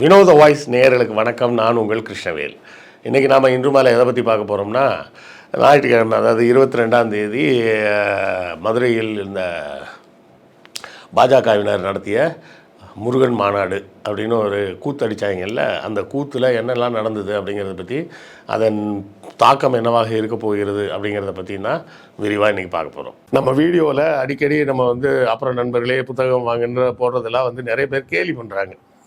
வினோத வாய்ஸ் நேயர்களுக்கு வணக்கம். நான் உங்கள் கிருஷ்ணவேல். இன்றைக்கி நாம் இன்று மாலை எதை பற்றி பார்க்க போகிறோம்னா ஞாயிற்றுக்கிழமை அதாவது இருபத்தி ரெண்டாம் தேதி மதுரையில் இந்த பாஜகவினர் நடத்திய முருகன் மாநாடு அப்படின்னு ஒரு கூத்து அடித்தாங்கல்ல அந்த கூத்தில் என்னெல்லாம் நடந்தது அப்படிங்கிறத பற்றி அதன் தாக்கம் என்னவாக இருக்க போகிறது அப்படிங்கிறத பற்றினா விரிவாக இன்றைக்கி பார்க்க போகிறோம் நம்ம வீடியோவில் அடிக்கடி நம்ம வந்து அப்புறம் நண்பர்களே புத்தகம் வாங்குன்ற போடுறதெல்லாம் வந்து நிறைய பேர் கேலி பண்ணுறாங்க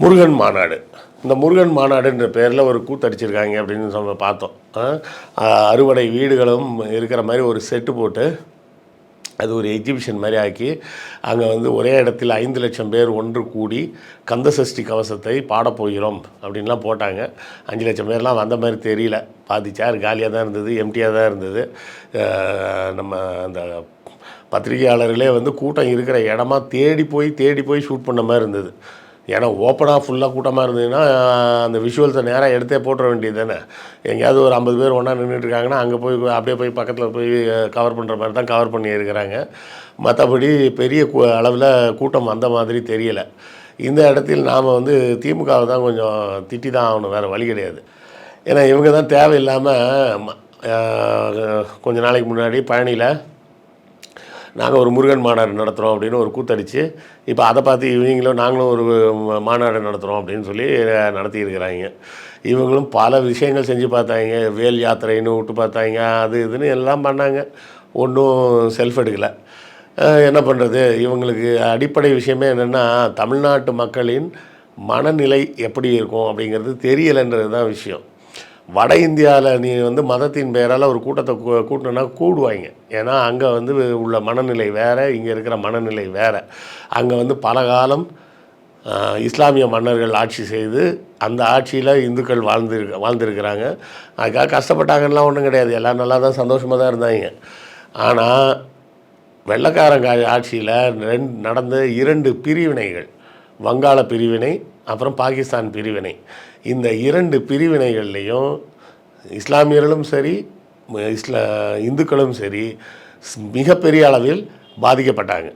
முருகன் மாநாடு. இந்த முருகன் மாநாடுன்ற பேரில் ஒரு கூத்தடிச்சிருக்காங்க அப்படின்னு நம்ம பார்த்தோம். அறுவடை வீடுகளும் இருக்கிற மாதிரி ஒரு செட்டு போட்டு அது ஒரு எக்ஸிபிஷன் மாதிரி ஆக்கி அங்கே வந்து ஒரே இடத்தில் ஐந்து லட்சம் பேர் ஒன்று கூடி கந்தசஷ்டி கவசத்தை பாடப்போகிறோம் அப்படின்லாம் போட்டாங்க. அஞ்சு லட்சம் பேர்லாம் வந்த மாதிரி தெரியல. பாதி சேர் காலியாக தான் இருந்தது எம்டியாக தான் இருந்தது. நம்ம அந்த பத்திரிகையாளர்களே வந்து கூட்டம் இருக்கிற இடமா தேடி போய் தேடி போய் ஷூட் பண்ண மாதிரி இருந்தது. ஏன்னா ஓப்பனாக ஃபுல்லாக கூட்டமாக இருந்ததுன்னா அந்த விஷுவல்ஸை நேராக எடுத்தே போட்டுற வேண்டியது தானே. எங்கேயாவது ஒரு ஐம்பது பேர் ஒன்றா நின்றுட்டு இருக்காங்கன்னா அங்கே போய் அப்படியே போய் பக்கத்தில் போய் கவர் பண்ணுற மாதிரி தான் கவர் பண்ணி இருக்கிறாங்க. மற்றபடி பெரிய அளவில் கூட்டம் வந்த மாதிரி தெரியலை. இந்த இடத்தில் நாம் வந்து திமுகவை தான் கொஞ்சம் திட்டி தான் ஆகணும் வேறு வழி கிடையாது. ஏன்னா இவங்க தான் தேவையில்லாமல் கொஞ்ச நாளைக்கு முன்னாடி பழனியில் நாங்கள் ஒரு முருகன் மாநாடு நடத்துகிறோம் அப்படின்னு ஒரு கூத்தடிச்சு இப்போ அதை பார்த்து இவங்களும் நாங்களும் ஒரு மாநாடு நடத்துகிறோம் அப்படின்னு சொல்லி நடத்தியிருக்கிறாங்க இவங்களும் பல விஷயங்கள் செஞ்சு பார்த்தாங்க. வேல் யாத்திரைன்னு விட்டு பார்த்தாங்க. அது இதுன்னு எல்லாம் பண்ணாங்க. ஒன்றும் செல்ஃப் எடுக்கலை. என்ன பண்ணுறது இவங்களுக்கு அடிப்படை விஷயமே என்னென்னா தமிழ்நாட்டு மக்களின் மனநிலை எப்படி இருக்கும் அப்படிங்கிறது தெரியலைன்றது தான் விஷயம். வட இந்தியாவில் நீ வந்து மதத்தின் பெயரால் ஒரு கூட்டத்தை கூ- கூட்டணும்னா கூடுவாங்க ஏன்னா அங்கே வந்து உள்ள மனநிலை வேறு இங்கே இருக்கிற மனநிலை வேறு. அங்கே வந்து பல காலம் இஸ்லாமிய மன்னர்கள் ஆட்சி செய்து அந்த ஆட்சியில் இந்துக்கள் வாழ்ந்துருக்க வாழ்ந்துருக்கிறாங்க. அதுக்காக கஷ்டப்பட்டாங்கலாம் ஒன்றும் கிடையாது. எல்லாம் நல்லா தான் சந்தோஷமாக தான் இருந்தாங்க ஆனால் வெள்ளக்காரங்க ஆட்சியில் ரெண்டு நடந்த இரண்டு பிரிவினைகள். வங்காள பிரிவினை அப்புறம் பாகிஸ்தான் பிரிவினை. இந்த இரண்டு பிரிவினைகள்லேயும் இஸ்லாமியர்களும் சரி இஸ்லா இந்துக்களும் சரி மிகப்பெரிய அளவில் பாதிக்கப்பட்டாங்க.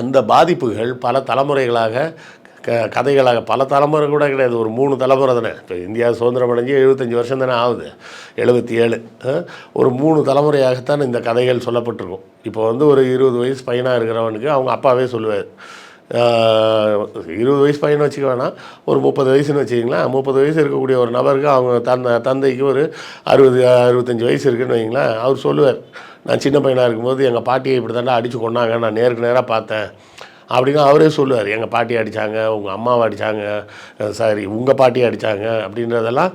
அந்த பாதிப்புகள் பல தலைமுறைகளாக க கதைகளாக பல தலைமுறை கூட கிடையாது. ஒரு மூணு தலைமுறை தானே. இப்போ இந்தியா சுதந்திரம் அடைஞ்சு எழுபத்தஞ்சி வருஷம் தானே ஆகுது. எழுபத்தி ஏழு ஒரு மூணு தலைமுறையாகத்தான் இந்த கதைகள் சொல்லப்பட்டிருக்கும். இப்போ வந்து ஒரு இருபது வயசு பையனாக இருக்கிறவனுக்கு அவங்க அப்பாவே சொல்லுவார். இருபது வயசு பையனை வச்சுக்க வேணாம் ஒரு முப்பது வயசுன்னு வச்சுக்கிங்களேன் முப்பது வயசு இருக்கக்கூடிய ஒரு நபருக்கு அவங்க தந்த தந்தைக்கு ஒரு அறுபது அறுபத்தஞ்சி வயசு இருக்குன்னு வைங்களேன். அவர் சொல்லுவார் நான் சின்ன பையனாக இருக்கும்போது எங்கள் பாட்டியை இப்படி தாண்டா அடித்து கொண்டாங்க நான் நேருக்கு நேராக பார்த்தேன். அப்படின்னு அவரே சொல்லுவார் எங்கள் பாட்டி அடித்தாங்க உங்கள் அம்மாவை அடித்தாங்க சாரி உங்கள் பாட்டி அடித்தாங்க அப்படின்றதெல்லாம்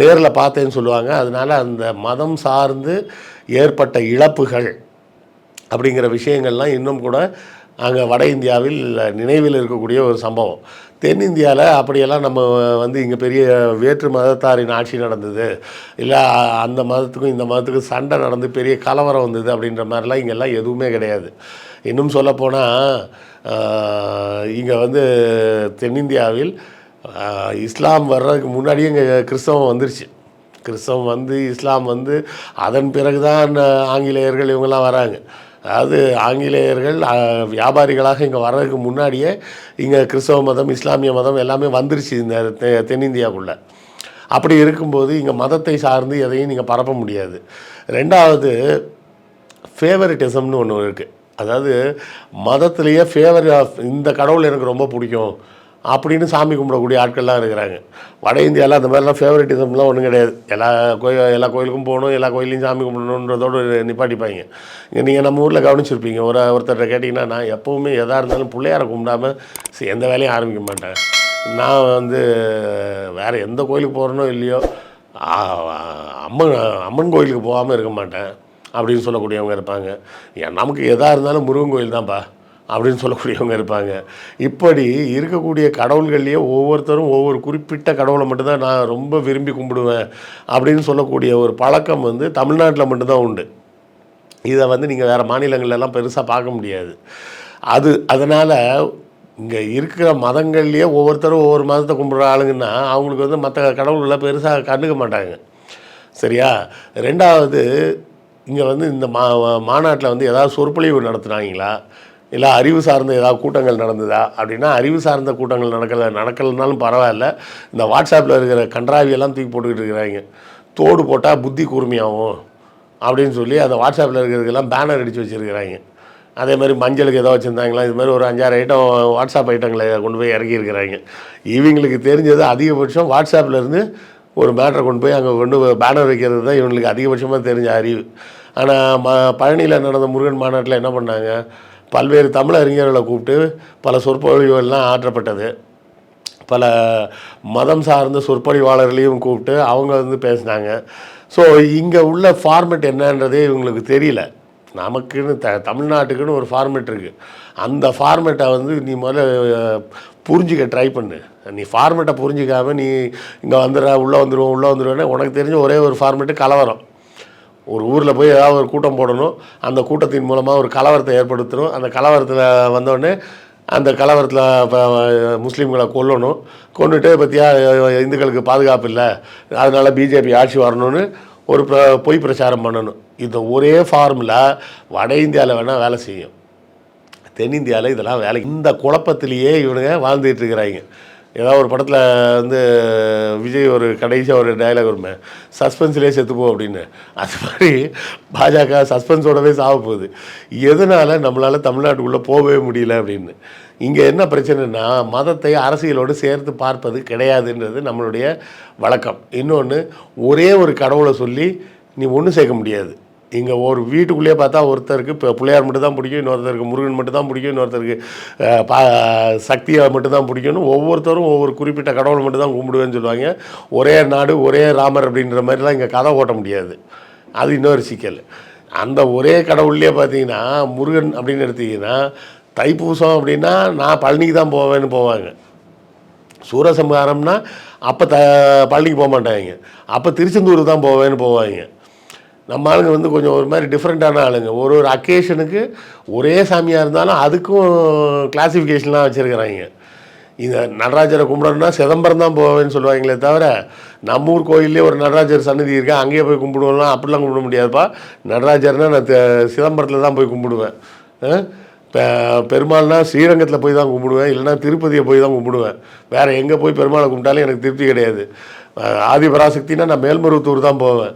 நேரில் பார்த்தேன்னு சொல்லுவாங்க. அதனால் அந்த மதம் சார்ந்து ஏற்பட்ட இழப்புகள் அப்படிங்கிற விஷயங்கள்லாம் இன்னும் கூட அங்கே வட இந்தியாவில் நினைவில் இருக்கக்கூடிய ஒரு சம்பவம். தென்னிந்தியாவில் அப்படியெல்லாம் நம்ம வந்து இங்கே பெரிய வேற்று மதத்தாரின் ஆட்சி நடந்தது. இல்லை அந்த மதத்துக்கும் இந்த மதத்துக்கும் சண்டை நடந்து பெரிய கலவரம் வந்தது அப்படின்ற மாதிரிலாம் இங்கெல்லாம் எதுவுமே கிடையாது. இன்னும் சொல்லப்போனால் இங்கே வந்து தென்னிந்தியாவில் இஸ்லாம் வர்றதுக்கு முன்னாடியே இங்கே கிறிஸ்தவம் வந்துருச்சு. கிறிஸ்தவம் வந்து இஸ்லாம் வந்து அதன் பிறகு தான் ஆங்கிலேயர்கள் இவங்கெல்லாம் வராங்க. அதாவது ஆங்கிலேயர்கள் வியாபாரிகளாக இங்கே வர்றதுக்கு முன்னாடியே இங்கே கிறிஸ்தவ மதம் இஸ்லாமிய மதம் எல்லாமே வந்துருச்சு இந்த தெ தென்னிந்தியாவுக்குள்ளே. அப்படி இருக்கும்போது இங்கே மதத்தை சார்ந்து எதையும் நீங்கள் பரப்ப முடியாது. ரெண்டாவது ஃபேவரட்டிசம்னு ஒன்று இருக்குது அதாவது மதத்துலேயே ஃபேவர் இந்த கடவுள் எனக்கு ரொம்ப பிடிக்கும். அப்படின்னு சாமி கும்பிடக்கூடிய ஆட்கள்லாம் இருக்கிறாங்க. வட இந்தியாவில் அந்த மாதிரிலாம் ஃபேவரட்டிசம்லாம் ஒன்றும் கிடையாது. எல்லா கோயில் எல்லா கோயிலுக்கும் போகணும் எல்லா கோயிலையும் சாமி கும்பிடணுன்றதோடு நிப்பாட்டிப்பாங்க. இங்கே நீங்கள் நம்ம ஊரில் கவனிச்சிருப்பீங்க. ஒரு ஒருத்தர்கிட்ட கேட்டிங்கன்னா நான் எப்போவுமே எதாக இருந்தாலும் பிள்ளையாரை கும்பிடாம சரி, எந்த வேலையும் ஆரம்பிக்க மாட்டேன். நான் வந்து வேறு எந்த கோயிலுக்கு போகிறனோ இல்லையோ அம்மன் அம்மன் கோயிலுக்கு போகாமல் இருக்க மாட்டேன் அப்படின்னு சொல்லக்கூடியவங்க இருப்பாங்க. ஏன் நமக்கு எதாக இருந்தாலும் முருகன் கோயில் தான்ப்பா அப்படின்னு சொல்லக்கூடியவங்க இருப்பாங்க. இப்படி இருக்கக்கூடிய கடவுள்கள்லேயே ஒவ்வொருத்தரும் ஒவ்வொரு குறிப்பிட்ட கடவுளை மட்டும்தான் நான் ரொம்ப விரும்பி கும்பிடுவேன் அப்படின்னு சொல்லக்கூடிய ஒரு பழக்கம் வந்து தமிழ்நாட்டில் மட்டும்தான் உண்டு. இதை வந்து நீங்கள் வேறு மாநிலங்கள்லாம் பெருசாக பார்க்க முடியாது. அது அதனால் இங்கே இருக்கிற மதங்கள்லேயே ஒவ்வொருத்தரும் ஒவ்வொரு மதத்தை கும்பிட்ற ஆளுங்கன்னா அவங்களுக்கு வந்து மற்ற கடவுள்களை பெருசாக கண்டுக்க மாட்டாங்க. சரியா? ரெண்டாவது இங்கே வந்து இந்த மா மாநாட்டில் வந்து ஏதாவது சொற்பொழிவு நடத்துனாங்களா? இல்லை அறிவு சார்ந்த ஏதாவது கூட்டங்கள் நடந்ததா? அப்படின்னா அறிவு சார்ந்த கூட்டங்கள் நடக்கல நடக்கலைனாலும் பரவாயில்ல. இந்த வாட்ஸ்அப்பில் இருக்கிற கன்றாவியெல்லாம் தூக்கி போட்டுக்கிட்டு இருக்கிறாங்க. தோடு போட்டால் புத்தி கூர்மையாகும் அப்படின்னு சொல்லி அந்த வாட்ஸ்அப்பில் இருக்கிறதுக்கெல்லாம் பேனர் அடித்து வச்சுருக்கிறாங்க. அதே மாதிரி மஞ்சளுக்கு ஏதோ வச்சுருந்தாங்களா? இது மாதிரி ஒரு அஞ்சாறு ஐட்டம் வாட்ஸ்அப் ஐட்டங்களை கொண்டு போய் இறக்கியிருக்கிறாங்க. இவங்களுக்கு தெரிஞ்சது அதிகபட்சம் வாட்ஸ்அப்லேருந்து ஒரு மேட்ரை கொண்டு போய் அங்கே கொண்டு பேனர் வைக்கிறது தான் இவங்களுக்கு அதிகபட்சமாக தெரிஞ்ச அறிவு. ஆனால் ம பழனியில் நடந்த முருகன் மாநாட்டில் என்ன பண்ணாங்க? பல்வேறு தமிழ் அறிஞர்களை கூப்பிட்டு பல சொற்பொழிவுகள்லாம் ஆற்றப்பட்டது. பல மதம் சார்ந்த சொற்பொழிவாளர்களையும் கூப்பிட்டு அவங்க வந்து பேசினாங்க. ஸோ இங்கே உள்ள ஃபார்மெட் என்னன்றதே இவங்களுக்கு தெரியல. நமக்குன்னு த தமிழ்நாட்டுக்குன்னு ஒரு ஃபார்மெட் இருக்குது அந்த ஃபார்மெட்டை வந்து நீ முதல்ல புரிஞ்சிக்க புரிஞ்சுக்க ட்ரை பண்ணு. நீ ஃபார்மெட்டை புரிஞ்சிக்காமல் நீ இங்கே வந்துடுற உள்ளே வந்துடுவோம் உள்ளே வந்துடுவேன்னா உனக்கு தெரிஞ்ச ஒரே ஒரு ஃபார்மெட்டு கலவரம். ஒரு ஊரில் போய் ஏதாவது ஒரு கூட்டம் போடணும். அந்த கூட்டத்தின் மூலமாக ஒரு கலவரத்தை ஏற்படுத்தணும். அந்த கலவரத்தில் வந்தோடனே அந்த கலவரத்தில் முஸ்லீம்களை கொல்லணும். கொண்டுட்டு பற்றியா இந்துக்களுக்கு பாதுகாப்பு இல்லை. அதனால் பிஜேபி ஆட்சி வரணும்னு ஒரு ப்ர பொய் பிரச்சாரம் பண்ணணும். இந்த ஒரே ஃபார்முலா வட இந்தியாவில் வேணால் வேலை செய்யும். தென்னிந்தியாவில் இதெல்லாம் வேலை இந்த குழப்பத்திலேயே இவனுங்க வாழ்ந்துகிட்டு இருக்கிறாங்க. ஏதாவது ஒரு படத்தில் வந்து விஜய் ஒரு கடைசியாக ஒரு டயலாக் வருமே சஸ்பென்ஸ்லேயே செத்துப்போம் அப்படின்னு. அது மாதிரி பாஜக சஸ்பென்ஸோடவே சாக போகுது. எதனால் நம்மளால் தமிழ்நாட்டுக்குள்ளே போகவே முடியல அப்படின்னு. இங்கே என்ன பிரச்சனைனா மதத்தை அரசியலோடு சேர்த்து பார்ப்பது கிடையாதுன்றது நம்மளுடைய வழக்கம். இன்னொன்று ஒரே ஒரு கடவுளை சொல்லி நீ ஒன்றும் சேர்க்க முடியாது. இங்கே ஒரு வீட்டுக்குள்ளேயே பார்த்தா ஒருத்தருக்கு இப்போ பிள்ளையார் மட்டும் தான் பிடிக்கும் இன்னொருத்தருக்கு முருகன் மட்டும் தான் பிடிக்கும் இன்னொருத்தருக்கு பா சக்தியை மட்டும் தான் பிடிக்கும்னு ஒவ்வொருத்தரும் ஒவ்வொரு குறிப்பிட்ட கடவுளை மட்டும் தான் கும்பிடுவேன்னு சொல்லுவாங்க. ஒரே நாடு ஒரே ராமர் அப்படின்ற மாதிரிலாம் இங்கே கதை ஓட்ட முடியாது. அது இன்னொரு சிக்கல். அந்த ஒரே கடவுள்லேயே பார்த்தீங்கன்னா முருகன் அப்படின்னு எடுத்தீங்கன்னா தைப்பூசம் அப்படின்னா நான் பழனிக்கு தான் போவேன்னு போவாங்க. சூரசம்ஹாரம்னா அப்போ த பழனிக்கு போக மாட்டாங்க. அப்போ திருச்செந்தூருக்கு தான் போவேன்னு போவாங்க. நம்ம ஆளுங்க வந்து கொஞ்சம் ஒரு மாதிரி டிஃப்ரெண்ட்டான ஆளுங்க. ஒரு ஒரு அக்கேஷனுக்கு ஒரே சாமியாக இருந்தாலும் அதுக்கும் கிளாசிஃபிகேஷன்லாம் வச்சுருக்கிறாங்க. இந்த நடராஜரை கும்பிடணும்னா சிதம்பரம் தான் போவேன்னு சொல்லுவாங்களே தவிர நம்ம ஊர் கோயிலே ஒரு நடராஜர் சன்னதி இருக்கா அங்கேயே போய் கும்பிடுவோம்னா அப்படிலாம் கும்பிட முடியாதுப்பா. நடராஜர்னா நான் சிதம்பரத்தில் தான் போய் கும்பிடுவேன். பெருமாள்னா ஸ்ரீரங்கத்தில் போய் தான் கும்பிடுவேன். இல்லைன்னா திருப்பதியை போய் தான் கும்பிடுவேன். வேறு எங்கே போய் பெருமாளை கும்பிட்டாலும் எனக்கு திருப்தி கிடையாது. ஆதிபராசக்தினா நான் மேல்மருவத்தூர் தான் போவேன்.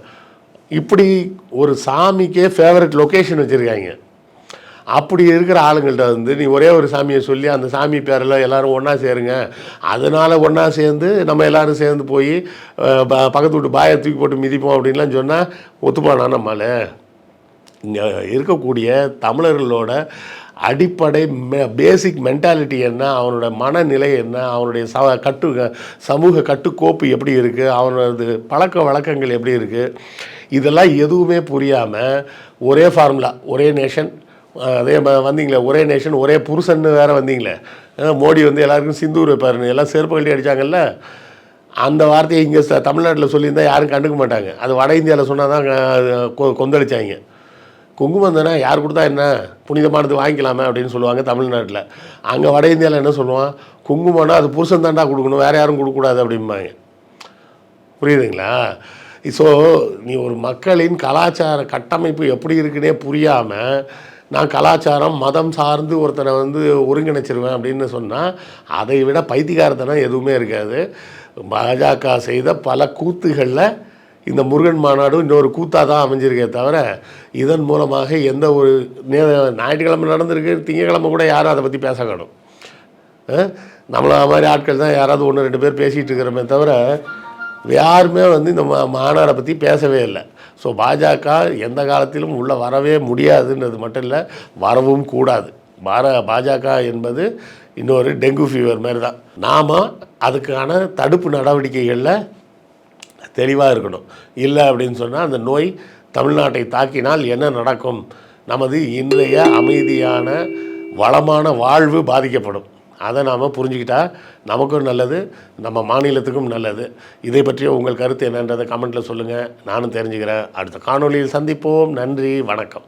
இப்படி ஒரு சாமிக்கே ஃபேவரட் லொக்கேஷன் வச்சுருக்காங்க. அப்படி இருக்கிற ஆளுங்கள்ட்ட வந்து நீ ஒரே ஒரு சாமியை சொல்லி அந்த சாமி பேரில் எல்லோரும் ஒன்றா சேருங்க. அதனால் ஒன்றா சேர்ந்து நம்ம எல்லாரும் சேர்ந்து போய் ப- பக்கத்து வீட்டு பாயை தூக்கி போட்டு மிதிப்போம் அப்படின்லாம் சொன்னால் ஒத்துப்பானா நம்மளால் இங்கே இருக்கக்கூடிய தமிழர்களோட அடிப்படை பேசிக் மென்டாலிட்டி என்ன அவனோட மனநிலை என்ன அவனுடைய ச கட்டு சமூக கட்டுக்கோப்பு எப்படி இருக்குது அவனது பழக்க வழக்கங்கள் எப்படி இருக்குது இதெல்லாம் எதுவுமே புரியாமல் ஒரே ஃபார்முலா ஒரே நேஷன் அதே வந்தீங்களே ஒரே நேஷன் ஒரே புருஷன்னு வேறு வந்தீங்களே. மோடி வந்து எல்லாருக்கும் சிந்தூர் வைப்பாருன்னு எல்லாம் செருப்பு கழட்டி அடிச்சாங்கல்ல அந்த வார்த்தையை இங்கே தமிழ்நாட்டில் சொல்லியிருந்தா யாரும் கண்டுக்க மாட்டாங்க. அது வட இந்தியாவில் சொன்னால் தான் கொந்தளிச்சாங்க. குங்குமந்தனா யார் கொடுத்தா என்ன? புனிதமானது வாங்கிக்கலாமே அப்படின்னு சொல்லுவாங்க தமிழ்நாட்டில். அங்கே வட இந்தியாவில் என்ன சொல்லுவான்? குங்குமம்னா அது புருஷன் தாண்டா கொடுக்கணும் வேறு யாரும் கொடுக்கக்கூடாது அப்படிம்பாங்க. புரியுதுங்களா? ஸோ நீ ஒரு மக்களின் கலாச்சார கட்டமைப்பு எப்படி இருக்குன்னே புரியாமல் நான் கலாச்சாரம் மதம் சார்ந்து ஒருத்தனை வந்து ஒருங்கிணைச்சிருவேன் அப்படின்னு சொன்னால் அதை விட பைத்தியகாரத்தனம் எதுவுமே இருக்காது. பாஜக செய்த பல கூத்துகளில் இந்த முருகன் மாநாடும் இன்னொரு கூத்தாக தான் அமைஞ்சிருக்கே தவிர இதன் மூலமாக எந்த ஒரு நே ஞாயிற்றுக்கிழமை நடந்திருக்கு திங்கக்கிழமை கூட யாரும் அதை பற்றி பேச காணும். நம்மள மாதிரி ஆட்கள் தான் யாராவது ஒன்று ரெண்டு பேர் பேசிகிட்டு இருக்கிறோமே தவிர யாருமே வந்து இந்த மா- மாநாடை பற்றி பேசவே இல்லை. ஸோ பாஜக எந்த காலத்திலும் உள்ளே வரவே முடியாதுன்றது மட்டும் இல்லை வரவும் கூடாது. பார பாஜக என்பது இன்னொரு டெங்கு ஃபீவர் மாதிரி தான். நாம் அதுக்கான தடுப்பு நடவடிக்கைகளில் தெளிவாக இருக்கணும். இல்லை அப்படின்னு சொன்னால் அந்த நோய் தமிழ்நாட்டை தாக்கினால் என்ன நடக்கும்? நமது இன்றைய அமைதியான வளமான வாழ்வு பாதிக்கப்படும். அதை நாம் புரிஞ்சுக்கிட்டால் நமக்கும் நல்லது நம்ம மாநிலத்துக்கும் நல்லது. இதை பற்றிய உங்கள் கருத்து என்னன்றதை கமெண்ட்டில் சொல்லுங்கள் நானும் தெரிஞ்சுக்கிறேன். அடுத்த காணொளியில் சந்திப்போம். நன்றி. வணக்கம்.